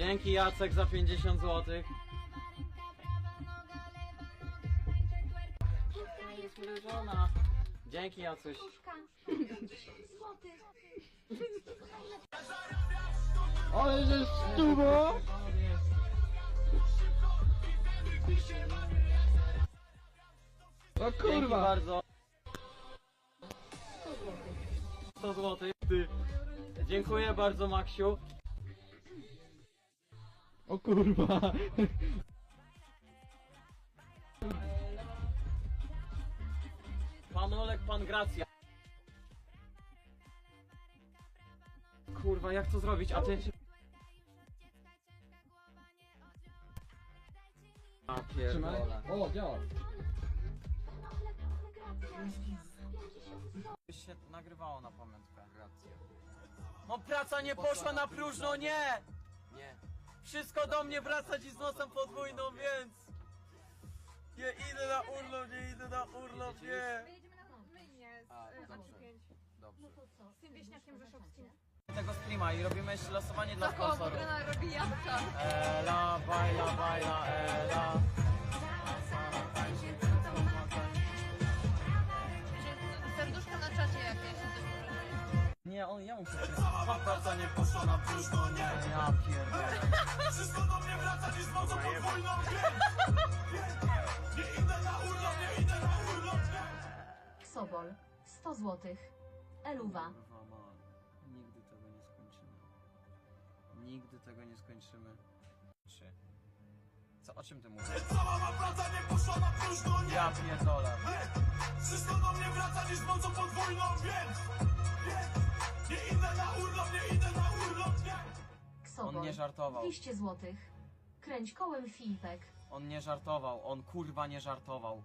Dzięki Jacek za 50 zł. Jest żona. Dzięki Jacuś. Ale że stubo! O Dzięki kurwa! bardzo. 100 zł. Ty. Dziękuję bardzo Maksiu. O kurwa! Pan Olek, pan Gracja. Kurwa, jak to zrobić? A ty... A Trzymaj. pierdolę. O, działa. się nagrywało na pamiątkę. No praca nie poszła na próżno, nie! Wszystko do mnie wraca dziś z nocą podwójną, więc... Nie idę na urlop, nie idę na urlop, nie! Jedziemy na myjnie z A, y, dobrze. A5. Dobrze. Z tym wieśniakiem rzeszowskim. Tego streama i robimy jeszcze losowanie dla Taką sponsorów. Robi jabłka. Ela, bajla, bajla, ela. Serduszko na czacie jakieś. Nie, on, ja muszę praca nie poszła na nie! Ja pierdolę. Wszystko do mnie wraca z mocą podwójną nie idę na urlop, nie idę na urlop. Sobol 100 zł. Eluwa Kurwa nigdy tego nie skończymy. Nigdy tego nie skończymy. Trzy. Co, o czym ty mówisz? Cała ma praca nie poszła na próżno, nie Ja pierdolę. Wszystko do mnie wraca z mocą podwójną Więc, więc, nie idę na urlop, nie idę On nie żartował. 200 zł. Kręć kołem Filipek On nie żartował, on kurwa nie żartował.